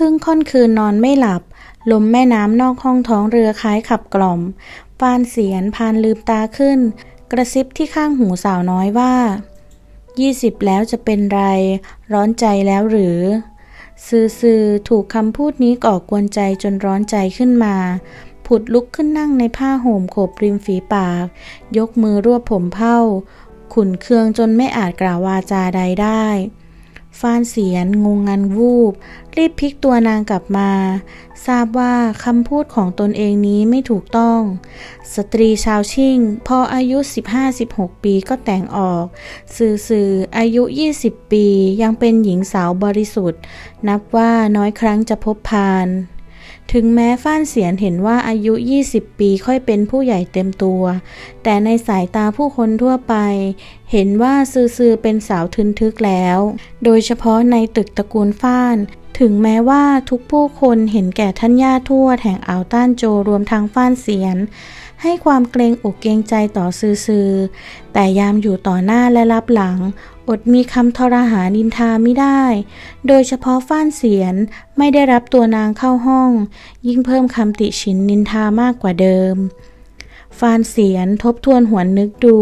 ครึ่งค่อนคืนนอนไม่หลับ ลมแม่น้ำนอกห้องท้องเรือคล้ายขับกล่อมฟานเสียนพานลืมตาขึ้น กระซิบที่ข้างหูสาวน้อยว่ายี่สิบแล้วจะเป็นไร ร้อนใจแล้วหรือ ซื่อซือถูกคำพูดนี้ก่อกวนใจจนร้อนใจขึ้นมา ผุดลุกขึ้นนั่งในผ้าห่มโขบริมฝีปาก ยกมือรวบผมเผ้า ขุนเคืองจนไม่อาจกล่าววาจาใดได้ ฟานเสียนงงงันวูบ รีบพลิกตัวนางกลับมา ทราบว่าคำพูดของตนเองนี้ไม่ถูกต้อง สตรีชาวชิ่ง พออายุ 15-16 ปีก็แต่งออก สื่อสื่ออายุ 20 ปียังเป็นหญิงสาวบริสุทธิ์ นับว่าน้อยครั้งจะพบพาน ถึงแม้ฟ้านเสียนเห็นว่าอายุ 20 ปีค่อยเป็นผู้ใหญ่เต็มตัว แต่ในสายตาผู้คนทั่วไป เห็นว่าซือซือเป็นสาวทึนทึกแล้ว โดยเฉพาะในตึกตระกูลฟ้าน ถึงแม้ว่าทุกผู้คนเห็นแก่ท่านย่าทั่วแห่งอ่าวต้านโจรวมทั้งฟ้านเสียน ให้ความเกรงอกเกรงใจต่อซือซือแต่ยามอยู่ต่อหน้าและรับหลัง อดมีคำทรหานินทาไม่ได้ โดยเฉพาะฟ้านเสียนไม่ได้รับตัวนางเข้าห้อง ยิ่งเพิ่มคำติฉินนินทามากกว่าเดิมฟานเสียนทบทวนหวนนึกดู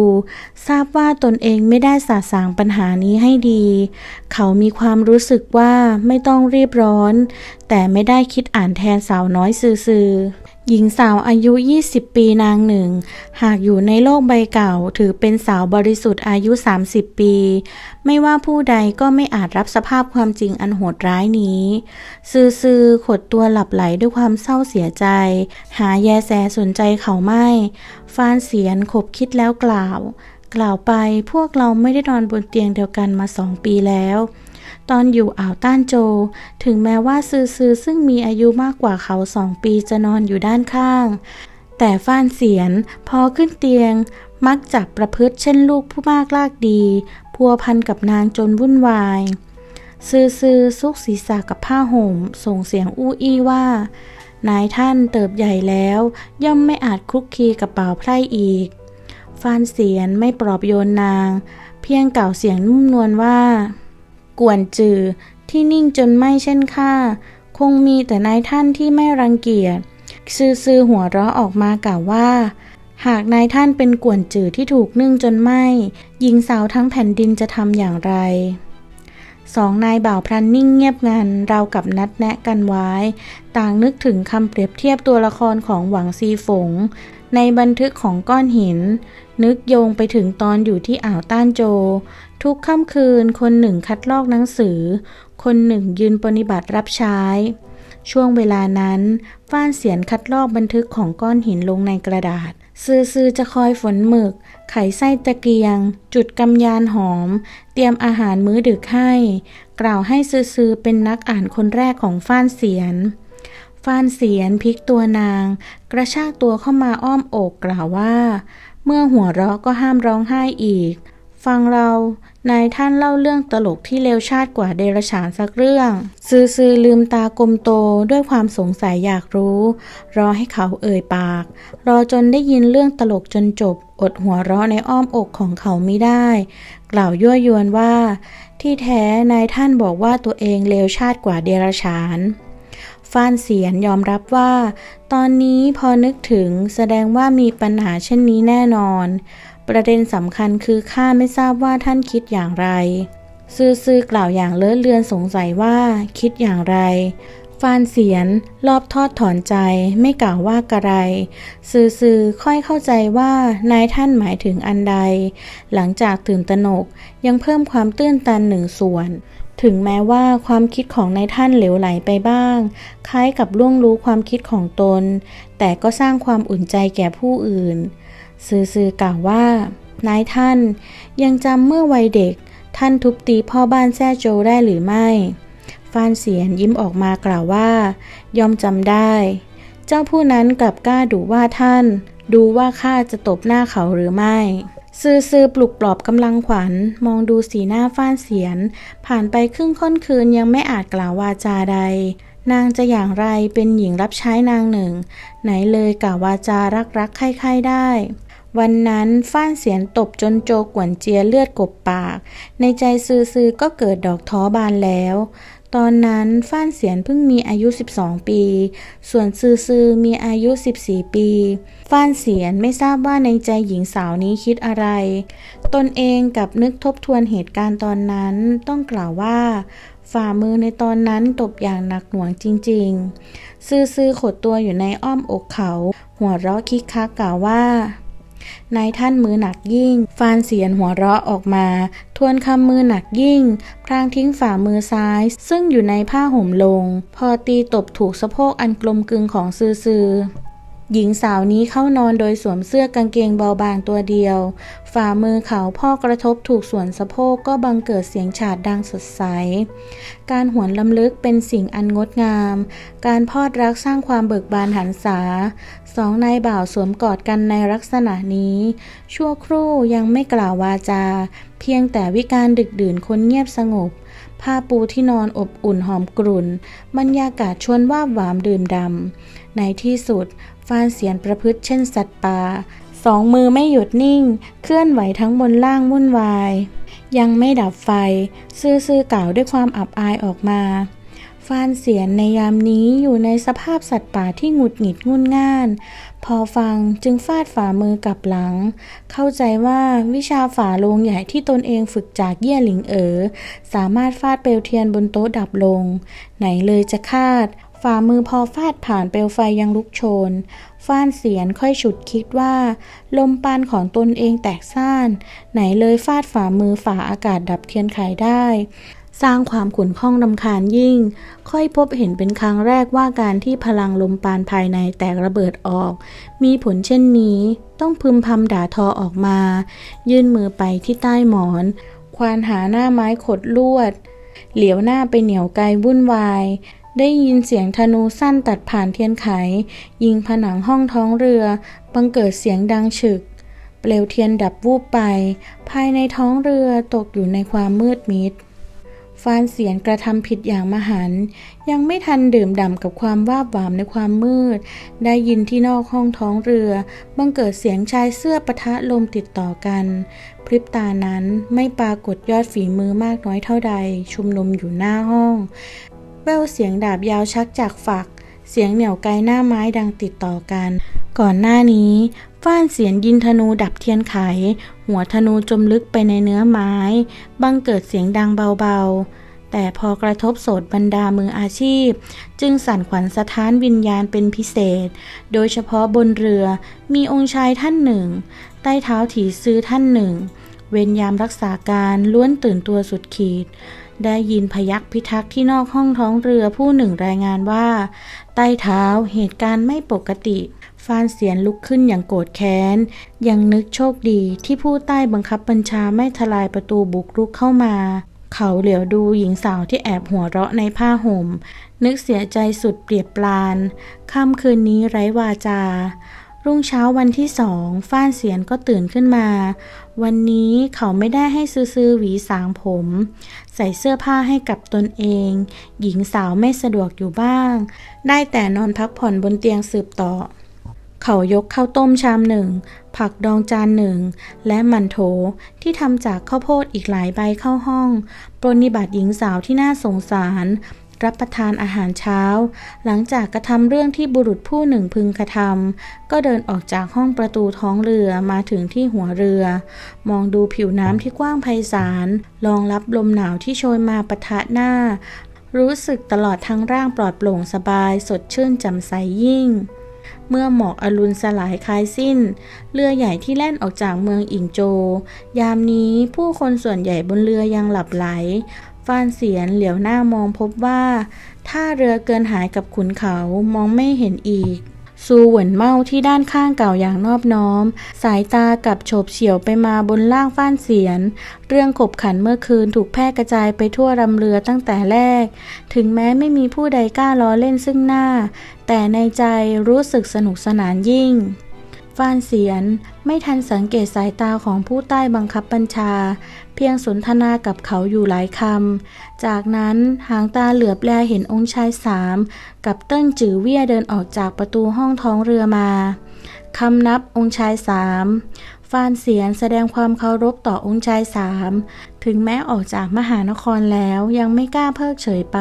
ทราบว่าตนเองไม่ได้สาสางปัญหานี้ให้ดี เขามีความรู้สึกว่าไม่ต้องรีบร้อน แต่ไม่ได้คิดอ่านแทนสาวน้อยซื่อๆ หญิงสาวอายุ 20 ปีนางหนึ่ง หากอยู่ในโลกใบเก่า ถือเป็นสาวบริสุทธิ์อายุ 30 ปี ไม่ว่าผู้ใดก็ไม่อาจรับสภาพความจริงอันโหดร้ายนี้ ซื่อๆ ขดตัวหลับไหลด้วยความเศร้าเสียใจ หาแยแสสนใจเขาไม่ฟานเสียนขบคิดแล้วกล่าว กล่าวไปพวกเราไม่ได้นอนบนเตียงเดียวกันมาสองปีแล้ว ตอนอยู่อ่าวต้านโจ ถึงแม้ว่าซือซือซึ่งมีอายุมากกว่าเขาสองปีจะนอนอยู่ด้านข้าง แต่ฟ้านเสียนพอขึ้นเตียง มักจับประพฤติเช่นลูกผู้มากลากดี พัวพันกับนางจนวุ่นวายซือซือซุกศีรษะกับผ้าห่ม ส่งเสียงอู้อี้ว่า นายท่านเติบใหญ่แล้ว ย่อมไม่อาจคลุกคลีกับบ่าไพร่อีกฟานเสียนไม่ปลอบโยนนาง เพียงกล่าวเสียงนุ่มนวลว่า กวนจือ ที่นิ่งจนไม่เช่นข้าคงมีแต่นายท่านที่ไม่รังเกียจซือซือหัวเราะออกมากล่าวว่า หากนายท่านเป็นกวนจือที่ถูกนึ่งจนไหมหญิงสาวทั้งแผ่นดินจะทำอย่างไร สองนายบ่าวพลันนิ่งเงียบงันเรากับนัดแนะกันไว้ ต่างนึกถึงคำเปรียบเทียบตัวละครของหวังซีฝง ในบันทึกของก้อนหิน นึกโยงไปถึงตอนอยู่ที่อ่าวต้านโจ ทุกค่ำคืนคนหนึ่งคัดลอกหนังสือ คนหนึ่งยืนปฏิบัติรับใช้ ช่วงเวลานั้น ฟ้านเสียนคัดลอกบันทึกของก้อนหินลงในกระดาษ ซื่อซือจะคอยฝนหมึก ไขไส้ตะเกียง จุดกำยานหอม เตรียมอาหารมื้อดึกให้ กล่าวให้ซื่อซือเป็นนักอ่านคนแรกของฟ้านเสียนฟ้านเสียนพลิกตัวนาง กระชากตัวเข้ามาอ้อมอกกล่าวว่า เมื่อหัวเราะก็ห้ามร้องไห้อีก ฟังเรา นายท่านเล่าเรื่องตลกที่เลวชาติกว่าเดรฉานสักเรื่อง ซือซือลืมตากลมโตด้วยความสงสัยอยากรู้ รอให้เขาเอ่ยปาก รอจนได้ยินเรื่องตลกจนจบ อดหัวเราะในอ้อมอกของเขาไม่ได้ กล่าวยั่วยวนว่า ที่แท้นายท่านบอกว่าตัวเองเลวชาติกว่าเดรฉานฟ้านเสียนยอมรับว่า ตอนนี้พอนึกถึงแสดงว่ามีปัญหาเช่นนี้แน่นอน ประเด็นสำคัญคือข้าไม่ทราบว่าท่านคิดอย่างไร ซื่อๆกล่าวอย่างเลอเลือนสงสัยว่าคิดอย่างไร ฟานเสียนรอบทอดถอนใจไม่กล่าวว่ากระไร ซื่อๆค่อยเข้าใจว่านายท่านหมายถึงอันใด หลังจากตื่นตระหนกยังเพิ่มความตื้นตันหนึ่งส่วนถึงแม้ว่าความคิดของนายท่านเหลวไหลไปบ้าง คล้ายกับล่วงรู้ความคิดของตน แต่ก็สร้างความอุ่นใจแก่ผู้อื่น ซื่อๆกล่าวว่า นายท่านยังจำเมื่อวัยเด็กท่านทุบตีพ่อบ้านแซ่โจได้หรือไม่ ฟานเสียนยิ้มออกมากล่าวว่า ยอมจำได้ เจ้าผู้นั้นกลับกล้าดุว่าท่าน ดูว่าข้าจะตบหน้าเขาหรือไม่ซื่อๆปลุกปลอบกำลังขวัญ มองดูสีหน้าฟ้านเสียน ผ่านไปครึ่งค่อนคืนยังไม่อาจกล่าววาจาใด นางจะอย่างไรเป็นหญิงรับใช้นางหนึ่ง ไหนเลยกล่าววาจารักรักใคร่ๆได้ วันนั้นฟ้านเสียนตบจนโจกวนเจียเลือดกบปาก ในใจซื่อๆก็เกิดดอกท้อบานแล้ว ตอนนั้นฟ้านเสียนเพิ่งมีอายุ 12 ปี ส่วนซือซือมีอายุ 14 ปี ฟ้านเสียนไม่ทราบว่าในใจหญิงสาวนี้คิดอะไร ตนเองกับนึกทบทวนเหตุการณ์ตอนนั้นต้องกล่าวว่าฝ่ามือในตอนนั้นตบอย่างหนักหน่วงจริง ๆ ซื่อซือขดตัวอยู่ในอ้อมอกเขา หัวเราะคิกคักกล่าวว่า นายท่านมือหนักยิ่ง ฟานเสียนหัวเราะออกมา ทวนคำมือหนักยิ่ง พรางทิ้งฝ่ามือซ้าย ซึ่งอยู่ในผ้าห่มลง พอตีตบถูกสะโพกอันกลมกลึงของซือซือหญิงสาวนี้เข้านอนโดยสวมเสื้อกางเกงเบาบางตัวเดียว ฝ่ามือเขาพ่อกระทบถูกส่วนสะโพกก็บังเกิดเสียงฉาดดังสดใส การหวนลำลึกเป็นสิ่งอันงดงาม การพอดรักสร้างความเบิกบานหันษา สองนายบ่าวสวมกอดกันในลักษณะนี้ ชั่วครู่ยังไม่กล่าววาจา เพียงแต่วิการดึกดื่นคนเงียบสงบ ผ้าปูที่นอนอบอุ่นหอมกลุ่น บรรยากาศชวนว่าหวามดื่มดำ ในที่สุดฟานเสียนประพฤติเช่นสัตว์ป่า สองมือไม่หยุดนิ่ง เคลื่อนไหวทั้งบนล่างวุ่นวาย ยังไม่ดับไฟ ซื่อๆกล่าวด้วยความอับอายออกมาฟานเสียนในยามนี้อยู่ในสภาพสัตว์ป่าที่หงุดหงิดงุนง่าน พอฟังจึงฟาดฝ่ามือกลับหลัง เข้าใจว่าวิชาฝ่าโลงใหญ่ที่ตนเองฝึกจากเยี่ยหลิงเอ๋อสามารถฟาดเปลวเทียนบนโต๊ะดับลง ไหนเลยจะคาด ฝ่ามือพอฟาดผ่านเปลวไฟยังลุกโชน ฟ้านเสียนค่อยฉุดคิดว่า ลมปานของตนเองแตกซ่าน ไหนเลยฟาดฝ่ามือฝ่าอากาศดับเทียนไขได้ สร้างความขุ่นข้องรำคาญยิ่ง ค่อยพบเห็นเป็นครั้งแรกว่าการที่พลังลมปานภายในแตกระเบิดออก มีผลเช่นนี้ ต้องพึมพำด่าทอออกมา ยื่นมือไปที่ใต้หมอน ควานหาหน้าไม้ขดลวด เหลียวหน้าไปเหนียวไกลวุ่นวาย ได้ยินเสียงธนูสั้นตัดผ่านเทียนไข ยิงผนังห้องท้องเรือ บังเกิดเสียงดังฉึก เปลวเทียนดับวูบไป ภายในท้องเรือตกอยู่ในความมืดมิด ฟานเสียนกระทำผิดอย่างมหัน ยังไม่ทันดื่มด่ำกับความวาบหวามในความมืด ได้ยินที่นอกห้องท้องเรือ บังเกิดเสียงชายเสื้อปะทะลมติดต่อกัน พริบตานั้นไม่ปรากฏยอดฝีมือมากน้อยเท่าใด ชุมนุมอยู่หน้าห้อง แววเสียงดาบยาวชักจากฝัก เสียงเหนี่ยวไกลหน้าไม้ดังติดต่อกัน ก่อนหน้านี้ฟ้านเสียนยินธนูดับเทียนไข หัวธนูจมลึกไปในเนื้อไม้ บังเกิดเสียงดังเบาๆ แต่พอกระทบโสดบรรดามืออาชีพ จึงสั่นขวัญสะท้านวิญญาณเป็นพิเศษ โดยเฉพาะบนเรือมีองค์ชายท่านหนึ่ง ใต้เท้าถีซื้อท่านหนึ่ง เวรยามรักษาการล้วนตื่นตัวสุดขีด ได้ยินพยักพิทักษ์ที่นอกห้องท้องเรือผู้หนึ่งรายงานว่า ใต้เท้าเหตุการณ์ไม่ปกติ ฟานเสียนลุกขึ้นอย่างโกรธแค้น ยังนึกโชคดีที่ผู้ใต้บังคับบัญชาไม่ทลายประตูบุกรุกเข้ามา เขาเหลียวดูหญิงสาวที่แอบหัวเราะในผ้าห่ม นึกเสียใจสุดเปรียบปราน ค่ำคืนนี้ไร้วาจา รุ่งเช้าวันที่สองฟ้านเสียนก็ตื่นขึ้นมา วันนี้เขาไม่ได้ให้ซื้อๆหวีสางผม ใส่เสื้อผ้าให้กับตนเอง หญิงสาวไม่สะดวกอยู่บ้าง ได้แต่นอนพักผ่อนบนเตียงสืบต่อ เขายกข้าวต้มชามหนึ่ง ผักดองจานหนึ่ง และหมันโถที่ทำจากข้าวโพดอีกหลายใบเข้าห้อง ปรนนิบัติหญิงสาวที่น่าสงสาร รับประทานอาหารเช้า หลังจากกระทำเรื่องที่บุรุษผู้หนึ่งพึงกระทำก็เดินออกจากห้องประตูท้องเรือมาถึงที่หัวเรือ มองดูผิวน้ำที่กว้างไพศาลรองรับลมหนาวที่โชยมาปะทะหน้า รู้สึกตลอดทั้งร่างปลอดโปร่งสบาย สดชื่นแจ่มใสยิ่งเมื่อหมอกอรุณสลายคลายสิ้น เรือใหญ่ที่แล่นออกจากเมืองอิงโจ ยามนี้ผู้คนส่วนใหญ่บนเรือยังหลับไหล ฟานเสียนเหลียวหน้ามองพบว่าถ้าเรือเกินหายกับขุนเขามองไม่เห็นอีกซูเหวินเมาที่ด้านข้างเก่าอย่างนอบน้อม สายตากับโฉบเฉี่ยวไปมาบนล่างฟ้านเสียน เรื่องขบขันเมื่อคืนถูกแพร่กระจายไปทั่วรำเรือตั้งแต่แรก ถึงแม้ไม่มีผู้ใดกล้าล้อเล่นซึ่งหน้า แต่ในใจรู้สึกสนุกสนานยิ่งฟานเสียนไม่ทันสังเกตสายตาของผู้ใต้บังคับบัญชา เพียงสนทนากับเขาอยู่หลายคำ จากนั้นหางตาเหลือบแลเห็นองค์ชายสามกับเติ้งจือเวียเดินออกจากประตูห้องท้องเรือมาคำนับองค์ชายสามฟานเสียนแสดงความเคารพต่อองค์ชายสาม ถึงแม้ออกจากมหานครแล้วยังไม่กล้าเพิกเฉยไป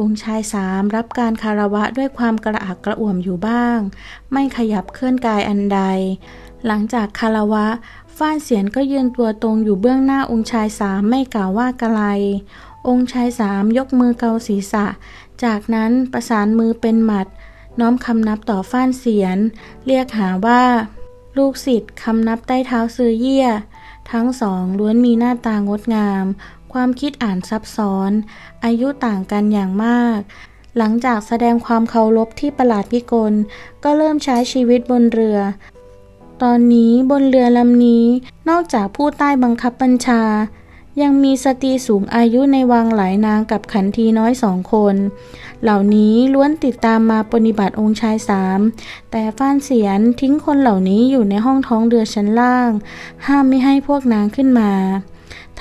องค์ชายสามรับการคารวะด้วยความกระอักกระอ่วมอยู่บ้าง ไม่ขยับเคลื่อนกายอันใด หลังจากคารวะ ฟ้านเสียนก็ยืนตัวตรงอยู่เบื้องหน้าองค์ชายสามไม่กล่าวว่ากะไร องค์ชายสามยกมือเกาศีรษะ จากนั้นประสานมือเป็นหมัด น้อมคำนับต่อฟ้านเสียน เรียกหาว่า ลูกศิษย์คำนับใต้เท้าซื้อเยี่ย ทั้งสองล้วนมีหน้าตางดงาม ความคิดอ่านซับซ้อน อายุต่างกันอย่างมากหลังจากแสดงความเคารพที่ประหลาดพิกล ก็เริ่มใช้ชีวิตบนเรือ ตอนนี้บนเรือลำนี้นอกจากผู้ใต้บังคับบัญชา ยังมีสตรีสูงอายุในวังหลายนางกับขันทีน้อยสองคน เหล่านี้ล้วนติดตามมาปฏิบัติองค์ชายสามแต่ฟ้านเสียนทิ้งคนเหล่านี้อยู่ในห้องท้องเรือชั้นล่าง ห้ามไม่ให้พวกนางขึ้นมา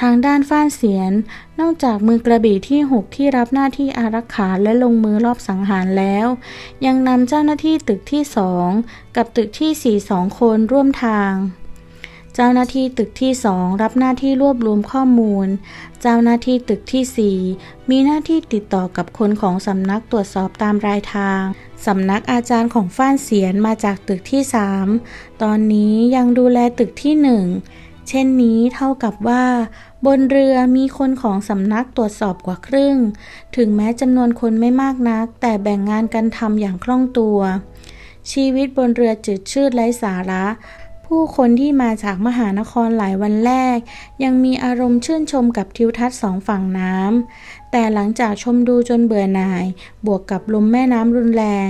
ทางด้านฟ้านเสียน นอกจากมือกระบี่ที่หกที่รับหน้าที่อารักขาและลงมือรอบสังหารแล้ว ยังนำเจ้าหน้าที่ตึกที่สองกับตึกที่สี่สองคนร่วมทาง เจ้าหน้าที่ตึกที่สองรับหน้าที่รวบรวมข้อมูล เจ้าหน้าที่ตึกที่สี่มีหน้าที่ติดต่อกับคนของสำนักตรวจสอบตามรายทางสำนักอาจารย์ของฟ้านเสียนมาจากตึกที่สามตอนนี้ยังดูแลตึกที่หนึ่ง เช่นนี้เท่ากับว่า บนเรือมีคนของสำนักตรวจสอบกว่าครึ่ง ถึงแม้จำนวนคนไม่มากนัก แต่แบ่งงานกันทำอย่างคล่องตัว ชีวิตบนเรือจืดชืดไร้สาระ ผู้คนที่มาจากมหานครหลายวันแรก ยังมีอารมณ์ชื่นชมกับทิวทัศน์สองฝั่งน้ำแต่หลังจากชมดูจนเบื่อหน่าย บวกกับลมแม่น้ำรุนแรง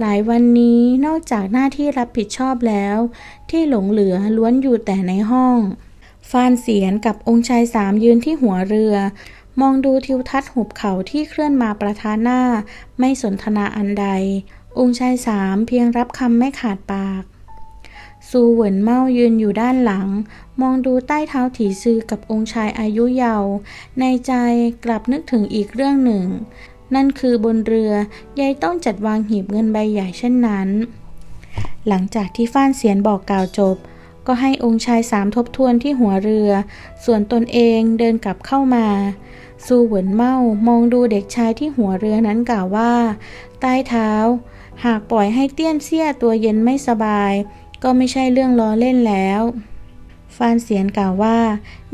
หลายวันนี้นอกจากหน้าที่รับผิดชอบแล้ว ที่หลงเหลือล้วนอยู่แต่ในห้องฟานเสียนกับองค์ชายสามยืนที่หัวเรือ มองดูทิวทัศน์หุบเขาที่เคลื่อนมาประทานหน้า ไม่สนทนาอันใด องค์ชายสามเพียงรับคำไม่ขาดปาก ซูเหวินเมายืนอยู่ด้านหลัง มองดูใต้เท้าถีซือกับองค์ชายอายุเยาว์ในใจกลับนึกถึงอีกเรื่องหนึ่ง นั่นคือบนเรือยายต้องจัดวางหีบเงินใบใหญ่เช่นนั้น หลังจากที่ฟ้านเสียนบอกกล่าวจบ ก็ให้องค์ชายสามทบทวนที่หัวเรือ ส่วนตนเองเดินกลับเข้ามาซูเหวินเมามองดูเด็กชายที่หัวเรือนั้นกล่าวว่า ใต้เท้า หากปล่อยให้เตี้ยนเสี้ยตัวเย็นไม่สบาย ก็ไม่ใช่เรื่องล้อเล่นแล้ว ฟานเสียนกล่าวว่า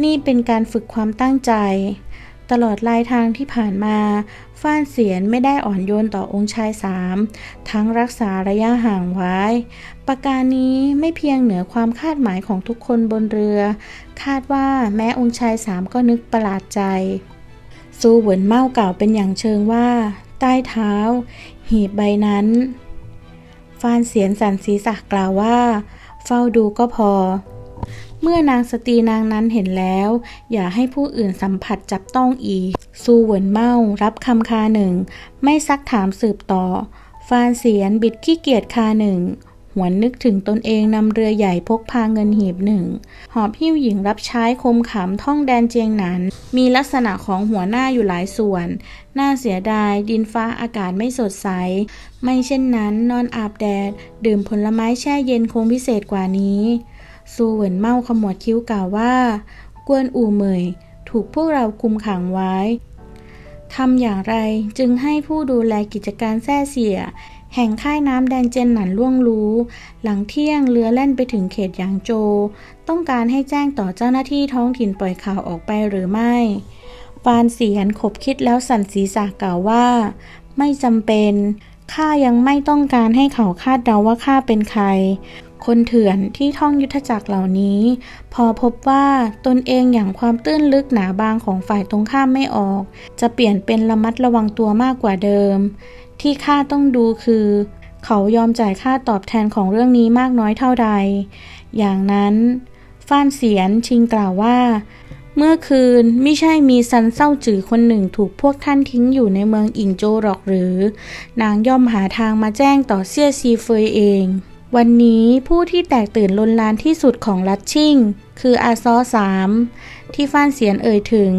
นี่เป็นการฝึกความตั้งใจ ตลอดลายทางที่ผ่านมาฟานเสียนไม่ได้อ่อนโยนต่อองค์ชายสามทั้งรักษาระยะห่างไว้ ประการนี้ไม่เพียงเหนือความคาดหมายของทุกคนบนเรือ คาดว่าแม้องค์ชายสามก็นึกประหลาดใจ ซูเหวินเม่ากล่าวเป็นอย่างเชิงว่า ใต้เท้า หีบใบนั้น ฟานเสียนสันศีรษะกล่าวว่า เฝ้าดูก็พอ เมื่อนางสตรีนางนั้นเห็นแล้ว อย่าให้ผู้อื่นสัมผัสจับต้องอีกซูเหวินเมารับคำคาหนึ่ง ไม่ซักถามสืบต่อ ฟานเสียนบิดขี้เกียจคาหนึ่ง หวนนึกถึงตนเองนำเรือใหญ่พกพาเงินหีบหนึ่ง หอบหิ้วหญิงรับใช้คมขำท่องแดนเจียงหนันมีลักษณะของหัวหน้าอยู่หลายส่วน น่าเสียดาย ดินฟ้าอากาศไม่สดใส ไม่เช่นนั้นนอนอาบแดด ดื่มผลไม้แช่เย็นคงพิเศษกว่านี้ซูเหวินเมาขมวดคิ้วกล่าวว่า กวนอู่เหมย ถูกพวกเราคุมขังไว้ทำอย่างไรจึงให้ผู้ดูแลกิจการแท้เสีย แห่งค่ายน้ำแดนเจนหนันล่วงรู้ หลังเที่ยงเรือแล่นไปถึงเขตหยางโจ ต้องการให้แจ้งต่อเจ้าหน้าที่ท้องถิ่นปล่อยข่าวออกไปหรือไม่ฟานเสียนขบคิดแล้วสั่นศีรษะกล่าวว่า ไม่จำเป็นข้ายังไม่ต้องการให้เขาคาดเดาว่าข้าเป็นใคร คนเถื่อนที่ท่องยุทธจักรเหล่านี้ พอพบว่าตนเองอย่างความตื้นลึกหนาบางของฝ่ายตรงข้ามไม่ออก จะเปลี่ยนเป็นระมัดระวังตัวมากกว่าเดิม ที่ข้าต้องดูคือ เขายอมจ่ายค่าตอบแทนของเรื่องนี้มากน้อยเท่าใด อย่างนั้น ฟ้านเสียนชิงกล่าวว่าเมื่อคืนไม่ใช่มีซันเศร้าจือคนหนึ่งถูกพวกท่านทิ้งอยู่ในเมืองอิงโจหรอกหรือ นางย่อมหาทางมาแจ้งต่อเซี่ยซีเฟยเอง วันนี้ผู้ที่แตกตื่นลนลานที่สุดของลัดชิ่งคืออาซอสามที่ฟ้านเสียนเอ่ยถึง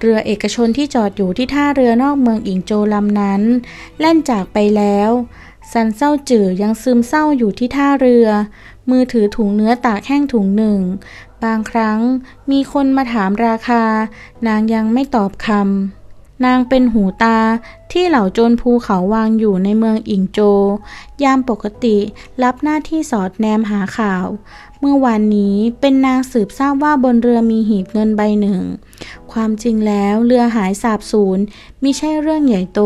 เรือเอกชนที่จอดอยู่ที่ท่าเรือนอกเมืองอิงโจลำนั้น แล่นจากไปแล้ว ซันเศร้าจือยังซึมเศร้าอยู่ที่ท่าเรือ มือถือถุงเนื้อตากแห้งถุงหนึ่ง บางครั้งมีคนมาถามราคา นางยังไม่ตอบคำ นางเป็นหูตาที่เหล่าโจรภูเขาวางอยู่ในเมืองอิงโจ ยามปกติรับหน้าที่สอดแนมหาข่าว เมื่อวานนี้เป็นนางสืบทราบว่าบนเรือมีหีบเงินใบหนึ่ง ความจริงแล้วเรือหายสาบสูญมิใช่เรื่องใหญ่โต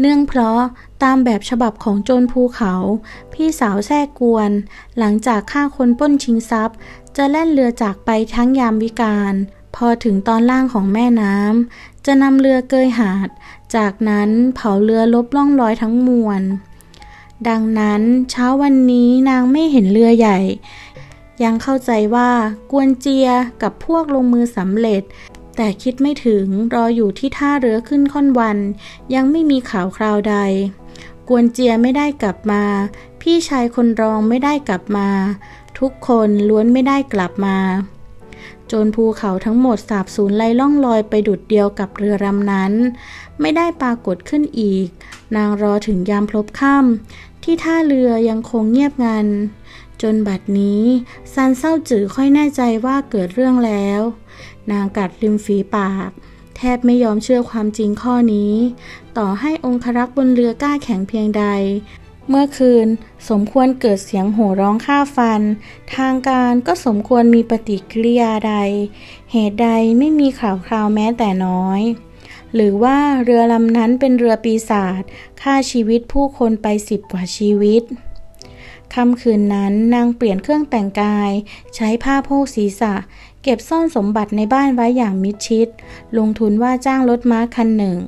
เนื่องเพราะตามแบบฉบับของโจรภูเขา พี่สาวแท้กวน หลังจากฆ่าคนป้นชิงทรัพย์ จะแล่นเรือจากไปทั้งยามวิกาล พอถึงตอนล่างของแม่น้ำจะนำเรือเกยหาด จากนั้นเผาเรือลบล่องรอยทั้งมวล ดังนั้นเช้าวันนี้นางไม่เห็นเรือใหญ่ ยังเข้าใจว่ากวนเจียกับพวกลงมือสำเร็จ แต่คิดไม่ถึงรออยู่ที่ท่าเรือขึ้นค่อนวัน ยังไม่มีข่าวคราวใด กวนเจียไม่ได้กลับมา พี่ชายคนรองไม่ได้กลับมา ทุกคนล้วนไม่ได้กลับมา จนภูเขาทั้งหมดสาบสูญไล่ล่องลอยไปดุดเดียวกับเรือลำนั้น ไม่ได้ปรากฏขึ้นอีก นางรอถึงยามพลบค่ำที่ท่าเรือยังคงเงียบงัน จนบัดนี้ซันเศร้าจือค่อยแน่ใจว่าเกิดเรื่องแล้ว นางกัดริมฝีปากแทบไม่ยอมเชื่อความจริงข้อนี้ ต่อให้องครักษ์บนเรือกล้าแข็งเพียงใด เมื่อคืนสมควรเกิดเสียงโห่ร้องฆ่าฟัน ทางการก็สมควรมีปฏิกิริยาใด เหตุใดไม่มีข่าวคราวแม้แต่น้อย หรือว่าเรือลำนั้นเป็นเรือปีศาจฆ่าชีวิตผู้คนไปสิบกว่าชีวิตค่ำคืนนั้นนางเปลี่ยนเครื่องแต่งกาย ใช้ผ้าโพกศีรษะ เก็บซ่อนสมบัติในบ้านไว้อย่างมิดชิด ลงทุนว่าจ้างรถม้าคันหนึ่ง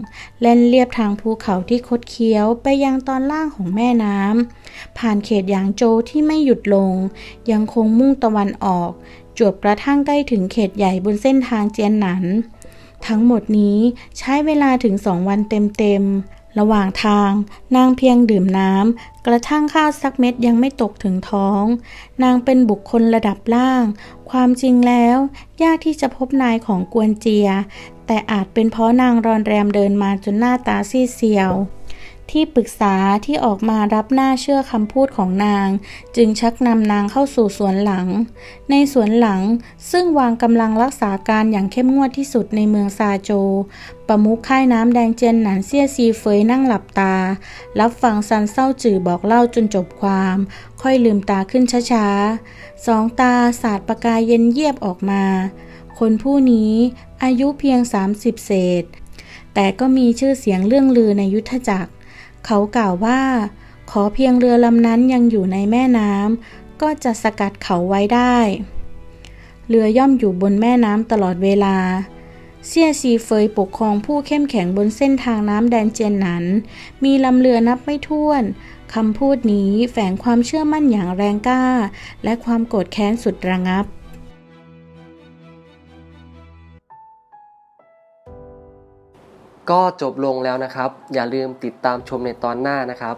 เล่นเลียบทางภูเขาที่คดเคี้ยวไปยังตอนล่างของแม่น้ำ ผ่านเขตหยางโจวที่ไม่หยุดลง ยังคงมุ่งตะวันออก จวบกระทั่งใกล้ถึงเขตใหญ่บนเส้นทางเจียนหนัน ทั้งหมดนี้ใช้เวลาถึงสองวันเต็มๆ ระหว่างทาง นางเพียงดื่มน้ำ กระทั่งข้าวสักเม็ดยังไม่ตกถึงท้อง นางเป็นบุคคลระดับล่าง ความจริงแล้ว ยากที่จะพบนายของกวนเจีย แต่อาจเป็นเพราะนางรอนแรมเดินมาจนหน้าตาซีดเซียว ที่ปรึกษาที่ออกมารับหน้าเชื่อคำพูดของนาง จึงชักนำนางเข้าสู่สวนหลัง ในสวนหลังซึ่งวางกำลังรักษาการอย่างเข้มงวดที่สุดในเมืองซาโจ ประมุขค่ายน้ำแดงเจนหนันเซี่ยซีเฟยนั่งหลับตา รับฟังซันเศร้าจือบอกเล่าจนจบความ ค่อยลืมตาขึ้นช้าๆสองตาสาดประกายเย็นเยียบออกมา คนผู้นี้อายุเพียง 30 เศษ แต่ก็มีชื่อเสียงเรื่องลือในยุทธจักร เขากล่าวว่า ขอเพียงเรือลำนั้นยังอยู่ในแม่น้ำก็จะสกัดเขาไว้ได้ เรือย่อมอยู่บนแม่น้ำตลอดเวลา เซียซีเฟยปกครองผู้เข้มแข็งบนเส้นทางน้ำแดนเจียนหนัน มีลำเรือนับไม่ถ้วนคำพูดนี้แฝงความเชื่อมั่นอย่างแรงกล้า และความโกรธแค้นสุดระงับ ก็จบลงแล้วนะครับ อย่าลืมติดตามชมในตอนหน้านะครับ